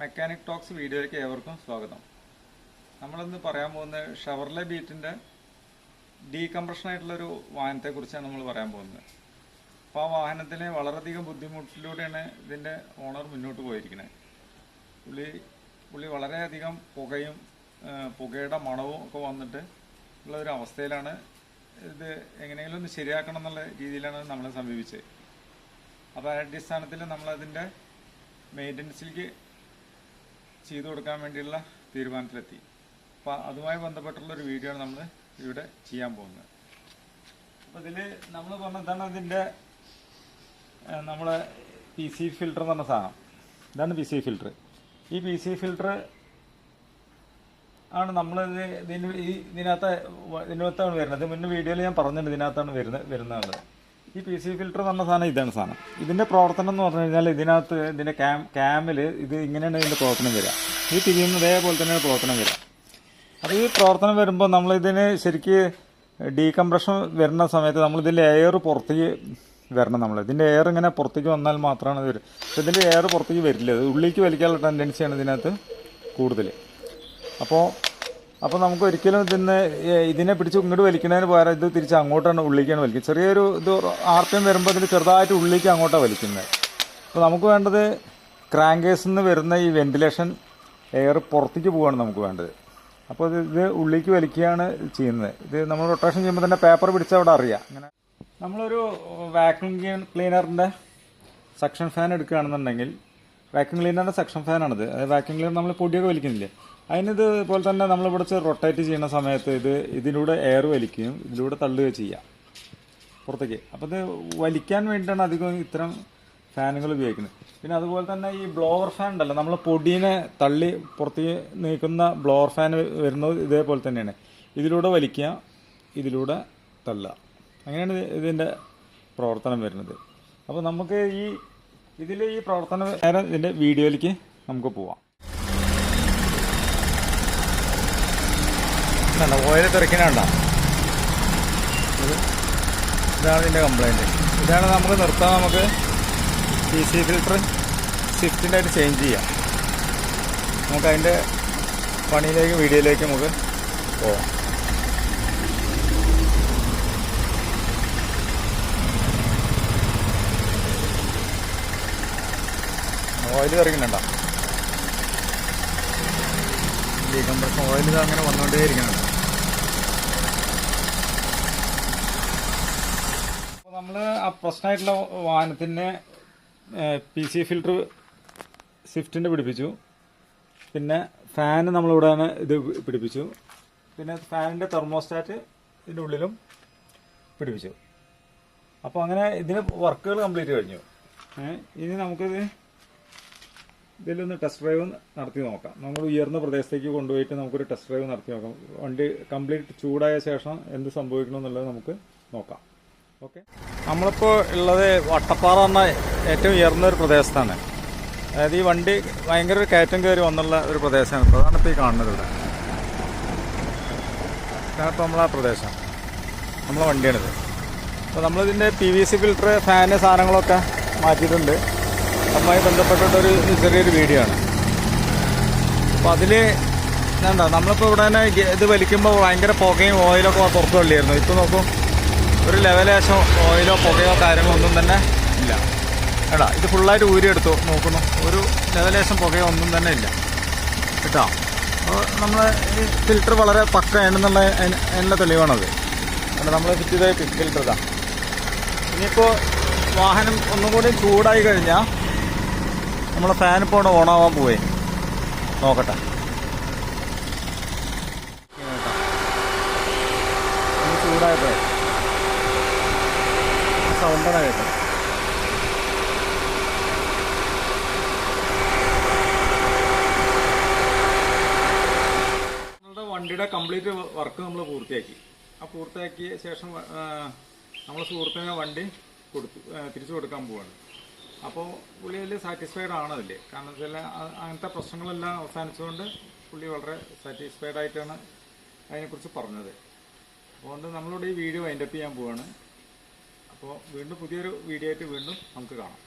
Mechanic talks വീഡിയോയിലേക്ക് ഏവർക്കും സ്വാഗതം. നമ്മളിന്ന് പറയാൻ പോകുന്നത് ഷവർലെ ബീറ്റിന്റെ ഡീകംപ്രഷൻ ആയിട്ടുള്ളൊരു വാഹനത്തെക്കുറിച്ചാണ് നമ്മൾ പറയാൻ പോകുന്നത്. അപ്പോൾ ആ വാഹനത്തിന് വളരെയധികം ബുദ്ധിമുട്ടിലൂടെയാണ് ഇതിന്റെ ഓണർ മുന്നോട്ട് പോയിരിക്കുന്നത്. പുള്ളി പുള്ളി വളരെയധികം പുകയും പുകയുടെ മണവും ഒക്കെ വന്നിട്ട് ഉള്ള ഒരു അവസ്ഥയിലാണ് ഇത് എങ്ങനെയെങ്കിലും ഒന്ന് ശരിയാക്കണം എന്നുള്ള രീതിയിലാണ് നമ്മളെ സമീപിച്ചത്. അപ്പോൾ അടിസ്ഥാനത്തിൽ നമ്മളതിന്റെ മെയിന്റനൻസിലേക്ക് ചെയ്തു കൊടുക്കാൻ വേണ്ടിയുള്ള തീരുമാനത്തിലെത്തി. അപ്പോൾ അതുമായി ബന്ധപ്പെട്ടുള്ള ഒരു വീഡിയോ ആണ് നമ്മൾ ഇവിടെ ചെയ്യാൻ പോകുന്നത്. അപ്പോൾ ഇതിൽ നമ്മൾ പറഞ്ഞതാണ് എന്താണ് അതിന്റെ നമ്മളെ പി സി ഫിൽറ്റർ എന്ന് പറഞ്ഞ സാധനം. ഇതാണ് പി സി ഫിൽറ്റർ ഈ പി സി ഫിൽറ്റർ ആണ് നമ്മൾ ഇതിന് ഈ ഇതിനകത്ത് ഇതിനകത്താണ് വരുന്നത്. മുന്നേ വീഡിയോയിൽ ഞാൻ പറഞ്ഞിട്ടുണ്ട് ഇതിനകത്താണ് വരുന്നത് വരുന്നത് ഈ പി സി ഫിൽറ്റർ എന്ന് പറഞ്ഞ സാധനം ഇതാണ് സാധനം. ഇതിന്റെ പ്രവർത്തനം എന്ന് പറഞ്ഞു കഴിഞ്ഞാൽ ഇതിനകത്ത് ഇതിന്റെ ക്യാം ക്യാമിൽ ഇത് ഇങ്ങനെയാണ് ഇതിന്റെ പ്രവർത്തനം വരിക. ഈ തിരിയുന്ന ഇതേപോലെ തന്നെയാണ് പ്രവർത്തനം വരിക. അപ്പോൾ ഈ പ്രവർത്തനം വരുമ്പോൾ നമ്മൾ ഇതിന് ശരിക്ക് ഡീകംപ്രഷൻ വരുന്ന സമയത്ത് നമ്മൾ ഇതിന്റെ എയർ പുറത്തേക്ക് വരണം നമ്മൾ ഇതിന്റെ എയർ ഇങ്ങനെ പുറത്തേക്ക് വന്നാൽ മാത്രമാണ് ഇത് വരും ഇതിന്റെ എയർ പുറത്തേക്ക് വരില്ല. ഉള്ളിലേക്ക് വലിക്കാനുള്ള ടെൻഡൻസിയാണ് ഇതിനകത്ത് കൂടുതൽ അപ്പോൾ അപ്പോൾ നമുക്ക് ഒരിക്കലും ഇതിന് ഇതിനെ പിടിച്ച് ഇങ്ങോട്ട് വലിക്കുന്നതിന് പകരം ഇത് തിരിച്ച് അങ്ങോട്ടാണ് ഉള്ളിലേക്കാണ് വലിക്കുന്നത് ചെറിയൊരു ഇത് ആർത്തിയം വരുമ്പോൾ അതിന് ചെറുതായിട്ട് ഉള്ളിലേക്ക് അങ്ങോട്ടാണ് വലിക്കുന്നത് അപ്പോൾ നമുക്ക് വേണ്ടത് ക്രാങ്കേഴ്സിൽ നിന്ന് വരുന്ന ഈ വെന്റിലേഷൻ എയർ പുറത്തേക്ക് പോവുകയാണ് നമുക്ക് വേണ്ടത്. അപ്പോൾ ഇത് ഇത് ഉള്ളിലേക്ക് വലിക്കുകയാണ് ചെയ്യുന്നത്. ഇത് നമ്മൾ റൊട്ടേഷൻ ചെയ്യുമ്പോൾ തന്നെ പേപ്പർ പിടിച്ച അവിടെ അറിയാം. അങ്ങനെ നമ്മളൊരു വാക്യൂം ക്ലീനറിന്റെ സക്ഷൻ ഫാൻ എടുക്കുകയാണെന്നുണ്ടെങ്കിൽ വാക്യൂം ക്ലീനറിന്റെ സക്ഷൻ ഫാനാണിത്. അത് വാക്യൂം ക്ലീനർ നമ്മൾ പൊടിയൊക്കെ വലിക്കുന്നില്ലേ? അതിനിത് പോലെ തന്നെ നമ്മൾ ഇവിടെ റൊട്ടേറ്റ് ചെയ്യുന്ന സമയത്ത് ഇത് ഇതിലൂടെ എയർ വലിക്കുകയും ഇതിലൂടെ തള്ളുകയും ചെയ്യാം. പുറത്തേക്ക്. അപ്പോൾ ഇത് വലിക്കാൻ വേണ്ടിയിട്ടാണ് അധികം ഇത്തരം ഫാനുകൾ ഉപയോഗിക്കുന്നത്. പിന്നെ അതുപോലെ തന്നെ ഈ ബ്ലോവർ ഫാൻ ഉണ്ടല്ലോ നമ്മൾ പൊടീനെ തള്ളി പുറത്തേക്ക് നീക്കുന്ന ബ്ലോവർ ഫാൻ വരുന്നത് ഇതേപോലെ തന്നെയാണ്. ഇതിലൂടെ വലിക്കുക ഇതിലൂടെ തള്ളുക. അങ്ങനെയാണ് ഇത് ഇതിന്റെ പ്രവർത്തനം വരുന്നത്. അപ്പോൾ നമുക്ക് ഈ ഇതിൽ ഈ പ്രവർത്തനം നേരെ ഇതിന്റെ വീഡിയോയിലേക്ക് നമുക്ക് പോവാം. ഇതുണ്ടോ ഓയിൽ തെറിക്കണുണ്ടോ ഇതാണ് ഇതിന്റെ കംപ്ലൈന്റ് ഇതാണ് നമുക്ക് നിർത്താൻ നമുക്ക് ഡി സി ഫിൽറ്റർ സ്വിഫ്റ്റിന്റെ ആയിട്ട് ചേഞ്ച് ചെയ്യാം. നമുക്ക് അതിന്റെ പണിയിലേക്ക് വീഡിയോയിലേക്ക് നമുക്ക് പോവാം. ഓയിൽ തെറിക്കുന്നുണ്ടോ ഡീകംപ്രഷൻ ഓയിൽ ഇത് അങ്ങനെ വന്നുകൊണ്ടേ ഇരിക്കുന്നുണ്ട് അപ്പോൾ നമ്മൾ ആ പ്രശ്നമായിട്ടുള്ള വാഹനത്തിന്റെ പി സി ഫിൽറ്റർ സ്വിഫ്റ്റിന്റെ പിടിപ്പിച്ചു. പിന്നെ ഫാന് നമ്മളിവിടെ ആണ് ഇത് പിടിപ്പിച്ചു. പിന്നെ ഫാനിന്റെ തെർമോസ്റ്റാറ്റ് ഇതിന്റെ ഉള്ളിലും പിടിപ്പിച്ചു. അപ്പോൾ അങ്ങനെ ഇതിന് വർക്കുകൾ കംപ്ലീറ്റ് കഴിഞ്ഞു. ഇനി നമുക്കിത് ഇതിലൊന്ന് ടെസ്റ്റ് ഡ്രൈവ് നടത്തി നോക്കാം. നമ്മൾ ഉയർന്ന പ്രദേശത്തേക്ക് കൊണ്ടുപോയിട്ട് നമുക്കൊരു ടെസ്റ്റ് ഡ്രൈവ് നടത്തി നോക്കാം. വണ്ടി കംപ്ലീറ്റ് ചൂടായ ശേഷം എന്ത് സംഭവിക്കണം എന്നുള്ളത് നമുക്ക് നോക്കാം. ഓക്കെ നമ്മളിപ്പോൾ ഉള്ളത് വട്ടപ്പാറ എന്ന ഏറ്റവും ഉയർന്ന ഒരു പ്രദേശത്താണ്. അതായത് ഈ വണ്ടി ഭയങ്കര ഒരു കയറ്റം കയറി വന്നുള്ള ഒരു പ്രദേശമാണ് ഈ കാണുന്നത് ഇവിടെ. ഇപ്പോൾ നമ്മളെ പ്രദേശം. നമ്മളെ വണ്ടിയാണിത്. അപ്പോൾ നമ്മളിതിന്റെ പി വി സി ഫിൽറ്റർ ഫാന് സാധനങ്ങളൊക്കെ മാറ്റിയിട്ടുണ്ട്. അതുമായി ബന്ധപ്പെട്ടിട്ടൊരു ചെറിയൊരു വീഡിയോ ആണ്. അപ്പോൾ അതിൽ എന്താ നമ്മളിപ്പോൾ ഇവിടെ തന്നെ ഇത് വലിക്കുമ്പോൾ ഭയങ്കര പുകയും ഓയിലൊക്കെ പുറത്തു തള്ളിയായിരുന്നു. ഇപ്പോൾ നോക്കും ഒരു ലെവലേശം ഓയിലോ പുകയോ കാര്യങ്ങളോ ഒന്നും തന്നെ ഇല്ല. എടാ ഇത് ഫുള്ളായിട്ട് ഊരിയെടുത്തു നോക്കുന്നു. ഒരു ലെവലേശം പുകയോ ഒന്നും തന്നെ ഇല്ല. കേട്ടോ? അപ്പോൾ നമ്മൾ ഈ ഫിൽറ്റർ വളരെ പക്കയാണെന്നുള്ള അതിനുള്ള തെളിവാണത് അല്ല നമ്മൾ ഫിറ്റ് ചെയ്ത ഫിൽറ്റർ ഇതാ. ഇനിയിപ്പോൾ വാഹനം ഒന്നും കൂടി ചൂടായി കഴിഞ്ഞാൽ നമ്മൾ ഫാൻ ഇപ്പോൾ ഇവിടെ ഓണാവാൻ പോവേ. നോക്കട്ടെ. സൗണ്ടാണ് കേട്ടോ. വണ്ടിയുടെ കംപ്ലീറ്റ് വർക്ക് നമ്മൾ പൂർത്തിയാക്കി. ആ പൂർത്തിയാക്കിയ ശേഷം നമ്മൾ സുഹൃത്തിന് വണ്ടി കൊടുത്തു തിരിച്ചു കൊടുക്കാൻ പോവാണ്. അപ്പോൾ പുള്ളി വലിയ സാറ്റിസ്ഫൈഡ് ആണ് അതിൽ കാരണം വെച്ചാൽ അങ്ങനത്തെ പ്രശ്നങ്ങളെല്ലാം അവസാനിച്ചുകൊണ്ട് പുള്ളി വളരെ സാറ്റിസ്ഫൈഡ് ആയിട്ടാണ് അതിനെക്കുറിച്ച് പറഞ്ഞത്. അതുകൊണ്ട് നമ്മളോട് ഈ വീഡിയോ വൈൻഡപ്പ് ചെയ്യാൻ പോവാണ്. അപ്പോൾ വീണ്ടും പുതിയൊരു വീഡിയോ ആയിട്ട് വീണ്ടും നമുക്ക് കാണാം.